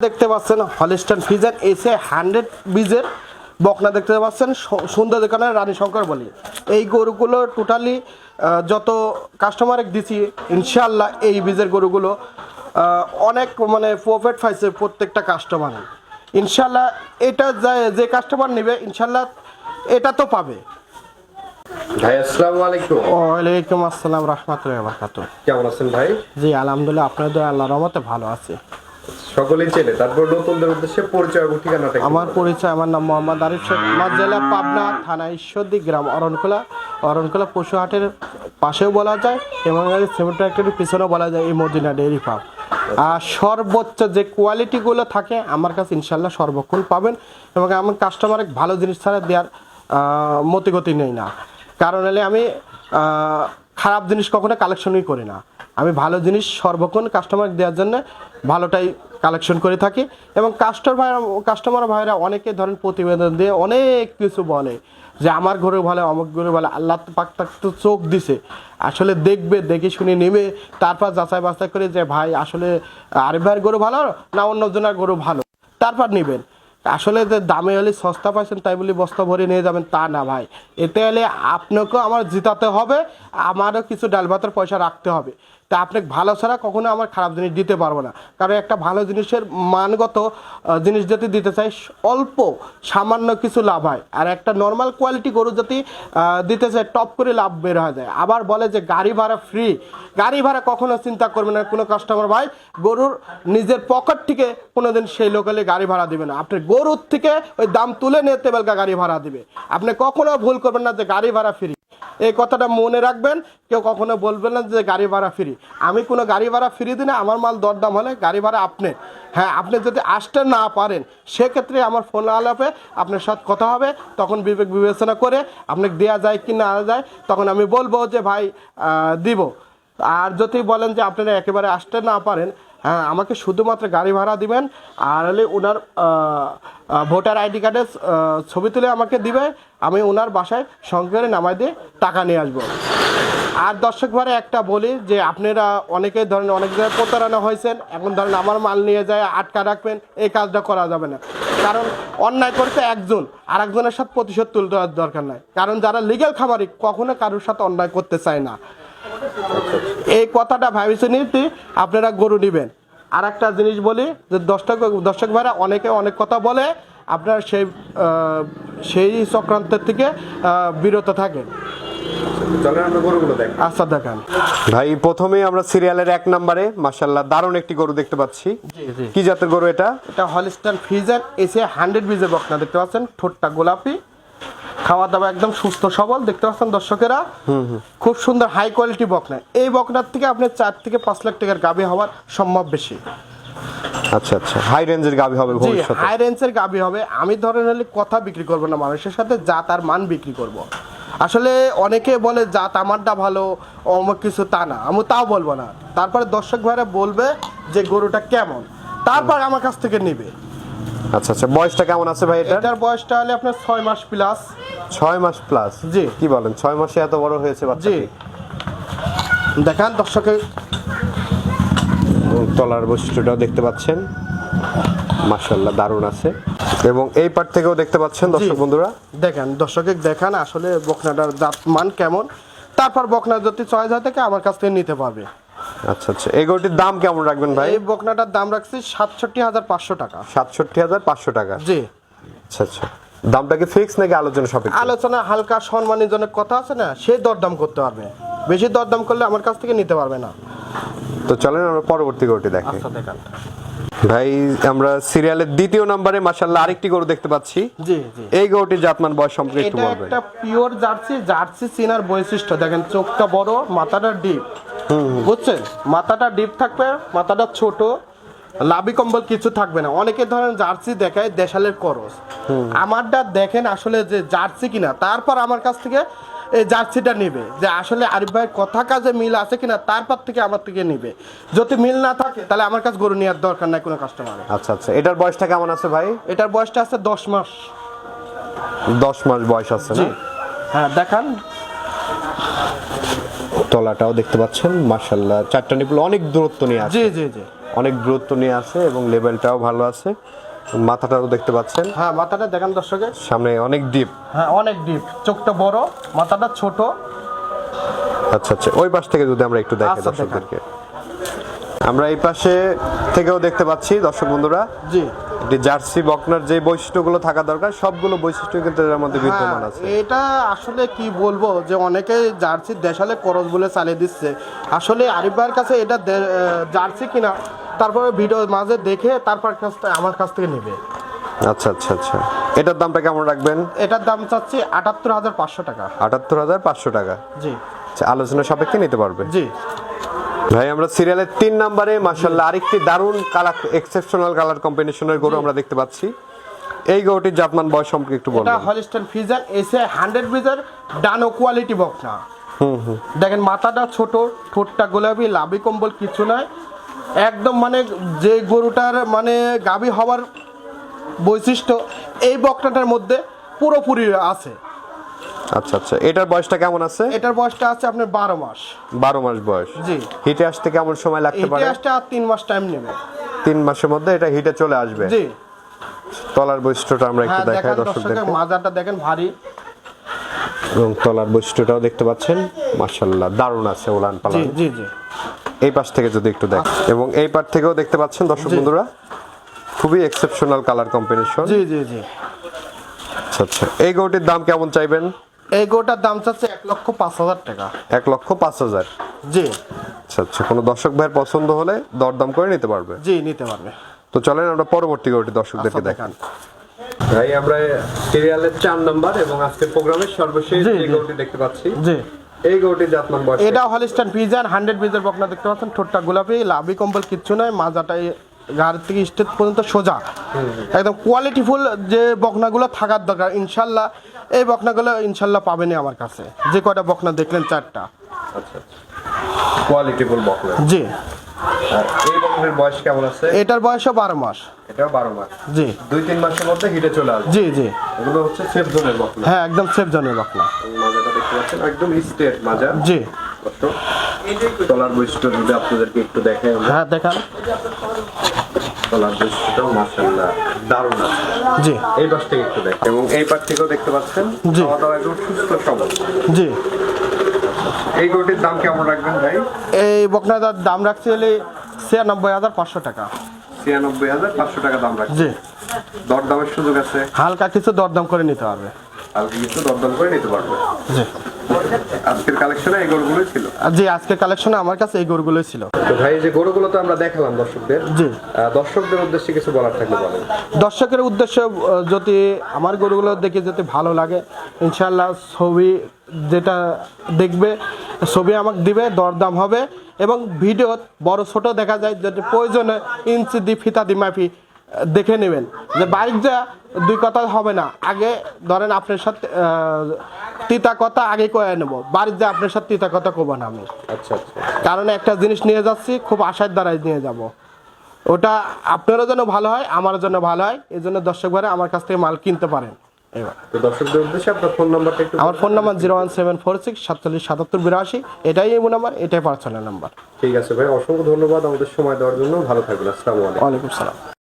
দেখতে পাচ্ছেন হলিস্টান ফিজার এসে হান্ড্রেড বীজের বকনা দেখতে পাচ্ছেন সুন্দর দোকানের রানী শঙ্কর বলি। এই গরুগুলো টোটালি যত কাস্টমারে দিছি ইনশাল্লাহ এই বীজের গরুগুলো অনেক মানে প্রফিট পাইছে প্রত্যেকটা কাস্টমার ইনশাল্লাহ এটা যে- যে কাস্টমার নেবে ইনশাল্লাহ এটা তো পাবে। ভাই আসসালামু আলাইকুম। ওয়ালাইকুম আসসালাম রহমতুল্লাহ বারকাত কেমন আছেন ভাই? জি আলহামদুলিল্লাহ আপনাদের আল্লাহ রহমতে ভালো আছে। সকলেই চেনে। তারপর নতুনদের উদ্দেশ্যে পরিচয় এবং ঠিকানাটা আমার পরিচয় আমার নাম মোহাম্মদ আরিফ শেখ। আমার জেলা পাবনা থানা ঈশ্বরদী গ্রাম অরণখোলা অরণখোলা পশুহাটের পাশেও বলা যায় এবং সিমেন্ট ফ্যাক্টরির পিছনেও বলা যায় এই মদিনা ডেয়ারি ফার্ম। আর সর্বোচ্চ যে কোয়ালিটিগুলো থাকে আমার কাছে ইনশাল্লাহ সর্বক্ষণ পাবেন এবং আমার কাস্টমারে ভালো জিনিস ছাড়া দেওয়ার মতিগতি নেই না। কারণ হলে আমি খারাপ জিনিস কখনো কালেকশনই করি না। আমি ভালো জিনিস সর্বক্ষণ কাস্টমার দেওয়ার জন্য ভালোটাই কালেকশন করে থাকি এবং কাস্টমার ভাইরা কাস্টমার ভাইরা অনেকে ধরেন প্রতিবেদন দিয়ে অনেক কিছু বলে যে আমার ঘরে ভালো অমুক ঘরে ভালো আল্লাহ পাক তাক তো চোখ দিছে। আসলে দেখবে, দেখে শুনে নেবে, তারপর যাচাই বাছাই করে যে ভাই আসলে আরিফ ভাইয়ের গরু ভালো না অন্য জনের গরু ভালো। তারপর নেবেন। আসলে যে দামে হলে সস্তা পাইছেন তাই বলে বস্তা ভরে নিয়ে যাবেন, তা না ভাই। এতে হলে আপনাকেও আমার জিতাতে হবে, আমারও কিছু ডাল ভাতের পয়সা রাখতে হবে। তা আপনি ভালো ছাড়া কখনো আমার খারাপ জিনিস দিতে পারব না। কারণ একটা ভালো জিনিসের মানগত জিনিস যদি দিতে চাই, অল্প, সামান্য কিছু লাভ হয়। আর একটা নর্মাল কোয়ালিটি গরু যদি দিতে চাই টপ করে লাভ বের হয়ে যায়। আবার বলে যে গাড়ি ভাড়া ফ্রি গাড়ি ভাড়া কখনো চিন্তা করবে না, কোনো কাস্টমার ভাই, গরুর নিজের পকেট থেকে কোনোদিন সেই লোকালে গাড়ি ভাড়া দিবে না। আপনি গরুর থেকে ওই দাম তুলে নিয়ে তেবেলকা গাড়ি ভাড়া দিবে। আপনি কখনো ভুল করবেন না যে গাড়ি ভাড়া ফ্রি এই কথাটা মনে রাখবেন, কেউ কখনো বলবেন না যে গাড়ি ভাড়া ফ্রি আমি কোনো গাড়ি ভাড়া ফ্রি দিই না আমার মাল দরদাম হলে গাড়ি ভাড়া আপনি। হ্যাঁ আপনি যদি আসতে না পারেন, সেক্ষেত্রে আমার ফোন আলাপে আপনার সাথে কথা হবে, তখন বিবেক বিবেচনা করে আপনাকে দেওয়া যায় কি না যায়, তখন আমি বলব যে ভাই দিব। আর যদি বলেন যে আপনারা একেবারে আসতে না পারেন হ্যাঁ আমাকে শুধুমাত্র গাড়ি ভাড়া দিবেন, আর হলে ওনার ভোটার আইডি কার্ডের ছবি তুলে আমাকে দিবে, আমি ওনার বাসায় সঙ্গে করে নামাই দিয়ে টাকা নিয়ে আসব। আর দর্শক ভাড়া একটা বলি যে, আপনারা অনেকে ধরেন অনেক জায়গায় প্রতারণা হয়েছেন, এখন ধরেন আমার মাল নিয়ে যায়, আটকা রাখবেন, এই কাজটা করা যাবে না। কারণ অন্যায় করছে একজন আর একজনের সাথে প্রতিশোধ তুলতে দরকার নাই। কারণ যারা লিগেল খামারি, কখনো কারোর সাথে অন্যায় করতে চায় না। এই কথাটা ভাবিছে নিতে আপনারা গরু নেবেন। আর একটা জিনিস বলি যে দর্শক দর্শক ভাইরা অনেকে অনেক কথা বলে আপনারা সেই সেই চক্রান্তের থেকে বিরত থাকেন। চলেন আমরা গরুগুলো দেখ। আচ্ছা দেখান। ভাই প্রথমে আমরা সিরিয়ালের এক নম্বরে মাশাল্লাহ দারুণ একটি গরু দেখতে পাচ্ছি। জি জি। কি জাতের গরু এটা? এটা হলিস্টান ফিজার এসে হান্ড্রেড বীজের বকনা দেখতে পাচ্ছেন? ঠোঁটটা গোলাপি। খাওয়া দাওয়া একদম সুস্থ সবল। দেখতে পাচ্ছেন দর্শকেরা? খুব সুন্দর হাই কোয়ালিটি বকনা এই বকনার থেকে আপনার চার থেকে পাঁচ লাখ টাকার গাভী হওয়ার সম্ভব বেশি। আচ্ছা আচ্ছা। হাই রেঞ্জের গাবি হবে ভবিষ্যতে? হাই রেঞ্জের গাবি হবে। আমি ধরেন হলে কথা বিক্রি করব না মানুষের সাথে জাত আর মান বিক্রি করব। আসলে অনেকে বলে জাত আমারটা ভালো অমুক কিছু তা না। আমি তাও বলব না। তারপরে দর্শক ভাইরা বলবে যে গরুটা কেমন? তারপর আমার কাছ থেকে নিবে। আচ্ছা আচ্ছা। বয়সটা কেমন আছে ভাই এটা এটার বয়সটা হলে আপনার ছয় মাস প্লাস ছয় মাস প্লাস জি। কি বলেন ছয় মাসে এত বড় হয়েছে বাচ্চা জি। দেখান দর্শকের। তলার বৈশিষ্ট্যটাও দেখতে পাচ্ছেন। মাশাল্লাহ দারুণ আছে। এবং এই পার্ট থেকেও দেখতে পাচ্ছেন দর্শক বন্ধুরা। দেখেন দর্শকের দেখান আসলে বকনাটার জাত মান কেমন। তারপর বকনা যদি চয়েস হয় থেকে আমার কাছ থেকে নিতে পারবে। আচ্ছা আচ্ছা। এই গরুটির দাম কেমন রাখবেন ভাই? এই বকনাটার দাম রাখছি সাতষট্টি হাজার পাঁচশো টাকা। সাতষট্টি হাজার পাঁচশো টাকা? জি। আচ্ছা আচ্ছা। দামটা কি ফিক্স নাকি আলোচনা সাপেক্ষে? আলোচনা হালকা সম্মানীজনক কথা আছে না সে দরদাম করতে পারবে। বেশি দরদাম করলে আমার কাছ থেকে নিতে পারবে না। তো চলেন আমরা পরবর্তী গরুটি দেখি। আচ্ছা দেখান। ভাই আমরা সিরিয়ালের দ্বিতীয় নম্বরে মাশাল্লাহ আরেকটি গরু দেখতে পাচ্ছি। জি জি। এই গরুটির জাতমান বয়স সম্পর্কে একটু এটা বলবেন। একটা পিওর জার্সি জার্সি চিনার বৈশিষ্ট্য। দেখেন চোখটা বড় মাথাটা ডিপ বুঝছেন? মাথাটা ডিপ থাকবে মাথাটা ছোট লাভি কম্বল কিছু থাকবে না। অনেকে ধরেন জার্সি দেখায় দেশালের করস। আমারটা দেখেন আসলে যে জার্সি কিনা তারপর আমার কাছ থেকে এই জার্সিটা নেবে। যে আসলে আরিফ ভাইয়ের কথা কাজে মিল আছে কিনা তারপর থেকে আমার থেকে নেবে। যদি মিল না থাকে তাহলে আমার কাছে গরু নেওয়ার দরকার নাই কোনো কাস্টমারের আচ্ছা আচ্ছা। এটার বয়সটা কেমন আছে ভাই? এটার বয়সটা আছে দশ মাস। দশ মাস বয়স আছে না? হ্যাঁ দেখান। তলাটাও দেখতে পাচ্ছেন মাশাল্লাহ চারটা নিপুল অনেক দূরত্ব নিয়ে আছে। জি জি। জি অনেক দূরত্ব নিয়ে আছে এবং লেভেলটাও ভালো আছে। মাথাটাও দেখতে পাচ্ছেন। হ্যাঁ মাথাটা দেখেন দর্শকে। সামনে অনেক ডিপ। হ্যাঁ অনেক ডিপ। চোখটা বড় মাথাটা ছোট। আচ্ছা আচ্ছা। ওই পাশ থেকে যদি আমরা একটু দেখি আচ্ছা, দর্শকদেরকে। আমরা এই পাশে থেকেও দেখতে পাচ্ছি দর্শক বন্ধুরা। জি। জার্সি বকনার যে বৈশিষ্ট্যগুলো থাকা দরকার সবগুলো বৈশিষ্ট্য কিন্তু এর মধ্যে বিদ্যমান হ্যাঁ, আছে। এটা আসলে কি বলব যে অনেকে জার্সি দেশালে করস বলে চালিয়ে দিচ্ছে। আসলে আরিফ ভাইয়ের কাছে এটা জার্সি কিনা তারপরে ভিডিও মাঝে দেখে তারপর কাছ আমার কাছ থেকে নেবে। আচ্ছা আচ্ছা আচ্ছা। এটার দামটা কেমন রাখবেন? এটার দাম চাচ্ছি আটাত্তর হাজার পাঁচশো টাকা। আটাত্তর হাজার পাঁচশো টাকা। জি। আচ্ছা, আলোচনা সাপেক্ষে নিতে পারবে? জি। ভাই আমরা সিরিয়ালের তিন নম্বরে মার্শাল্লাহ আরেকটি দারুণ কালার এক্সেপশনাল কালার কম্বিনেশনের গরু আমরা দেখতে পাচ্ছি। এই গরুটির জাতমান বয়স সম্পর্কে একটু এটা বলবেন হলিস্টান ফিজার এসে হান্ড্রেড বিজার ডানো কোয়ালিটি বক্স না। দেখেন মাথাটা ছোট ঠোঁটটা গোলাপি লাভি কম্বল কিছু নয় একদম মানে যে গরুটার মানে গাবি হওয়ার বৈশিষ্ট্য এই বকটাটার মধ্যে পুরোপুরি আছে। আচ্ছা আচ্ছা। এটার বয়সটা কেমন আছে? এটার বয়সটা আছে আপনার বারো মাস। বারো মাস বয়স। জি। হিটে আসতে কেমন সময় লাগতে পারে? ইতিহাসটা আর তিন মাস টাইম নেবে। তিন মাসের মধ্যে এটা হিটে চলে আসবে? জি। তলার বৈশিষ্ট্যটা আমরা একটু হ্যাঁ দেখাই দর্শকের মাজাটা দেখেন ভারী। এবং তলার বৈশিষ্ট্যটাও দেখতে পাচ্ছেন। মার্শাল্লাহ দারুণ আছে ওলান পালান। জি জি। এই পাশ থেকে যদি একটু দেখ। এবং এই পাশ থেকেও দেখতে পাচ্ছেন দর্শক বন্ধুরা খুবই এক্সেপশনাল কালার কম্বিনেশন জি জি জি। আচ্ছা আচ্ছা। এই গরুটির দাম কেমন চাইবেন? এই গরুটার দাম চাচ্ছে এক লক্ষ পাঁচ হাজার টাকা। এক লক্ষ পাঁচ হাজার? জি। আচ্ছা আচ্ছা কোনো দর্শক ভাইয়ের পছন্দ হলে দরদাম করে নিতে পারবে? জি নিতে পারবে। তো চলেন আমরা পরবর্তী গরুটি দর্শকদেরকে আচ্ছা, দেখান। ভাই আমরা সিরিয়ালের চার নাম্বার এবং আজকের প্রোগ্রামের সর্বশেষ যে গরুটি দেখতে পাচ্ছি জি। এই গরুটির জাতমান বয়স এটা হলিস্টান পিজান হান্ড্রেড পিজার বকনা দেখতে পাচ্ছেন ঠোঁটটা গোলাপি লাভি কম্বল কিচ্ছু নয় মাজাটা গাড়ি থেকে স্টেট পর্যন্ত সোজা। একদম কোয়ালিটিফুল যে বকনাগুলো থাকার দরকার ইনশাল্লাহ এই বকনাগুলো ইনশাল্লাহ পাবেনই আমার কাছে। যে কয়টা বকনা দেখলেন চারটা। আচ্ছা আচ্ছা। কোয়ালিটিফুল বকনা। জি। এই বকনের বয়স কেমন আছে? এটার বয়সও বারো মাস। এটাও বারো মাস। জি। দুই তিন মাসের মধ্যে হিটে চলে আসবে। জি জি। এগুলো হচ্ছে সেফ জোনের বকনা। হ্যাঁ একদম সেফ জনের বকনা। মাজাটা দেখতে পাচ্ছেন একদম স্টেট মাজা। জি। তলার বৈশিষ্ট্য যদি আপনাদেরকে একটু দেখাই হ্যাঁ দেখান। তলার বৈশিষ্ট্যটাও মার্শাল্লাহ দারুণ আছে। জি। এই পাশ থেকে একটু দেখ এবং এই পাশ থেকেও দেখতে পাচ্ছেন জি। খাওয়া দাওয়া একদম সুস্থ সবল। জি। এই গরুটির দাম কেমন রাখবেন ভাই? এই বকনাটার দাম রাখছি হলে ছিয়ানব্বই হাজার পাঁচশো টাকা। ছিয়ানব্বই হাজার পাঁচশো টাকা দাম রাখছে জি। দরদামের সুযোগ আছে? হালকা কিছু দরদাম করে নিতে পারবে দরদাম করে নিতে জি। আজকের কালেকশনে এই গরুগুলোই ছিল। জি আজকের কালেকশনে আমার কাছে এই গরুগুলোই ছিল। তো ভাই যে গরুগুলো তো আমরা দেখালাম দর্শকদের। জি। দর্শকদের উদ্দেশ্যে কিছু বলার থাকলে বলেন। দর্শকের উদ্দেশ্যে যদি আমার গরুগুলো দেখে যদি ভালো লাগে ইনশাল্লাহ ছবি যেটা দেখবে ছবি আমাকে দিবে দরদাম হবে। এবং ভিডিও বড় ছোট দেখা যায় যদি প্রয়োজনে ইঞ্চি দি ফিতা দি মাফি দেখে নেবেন যে বাইক যা দুই কথা হবে না। আগে ধরেন আপনার সাথে তিতা কথা আগে কয়ে নেব। বাড়ির যে আপনার সাথে তিতা কথা কব না আমি। আচ্ছা আচ্ছা। কারণ একটা জিনিস নিয়ে যাচ্ছি খুব আশার দ্বারাই নিয়ে যাব। ওটা আপনারও জন্য ভালো হয় আমারও জন্য ভালো হয়। এই জন্য দর্শক ভাইরা আমার কাছ থেকে মাল কিনতে পারেন। এবার দর্শকদের উদ্দেশ্যে আপনার ফোন নাম্বারটা একটু আমার phone number zero one seven four six সাতচল্লিশ সাতাত্তর বিরাশি। এটাই এই নাম্বার এটাই পার্সোনাল নাম্বার। ঠিক আছে ভাই অসংখ্য ধন্যবাদ আমাদের সময় দেওয়ার জন্য। ভালো থাকবেন আসসালামু আলাইকুম। ওয়ালাইকুম সালাম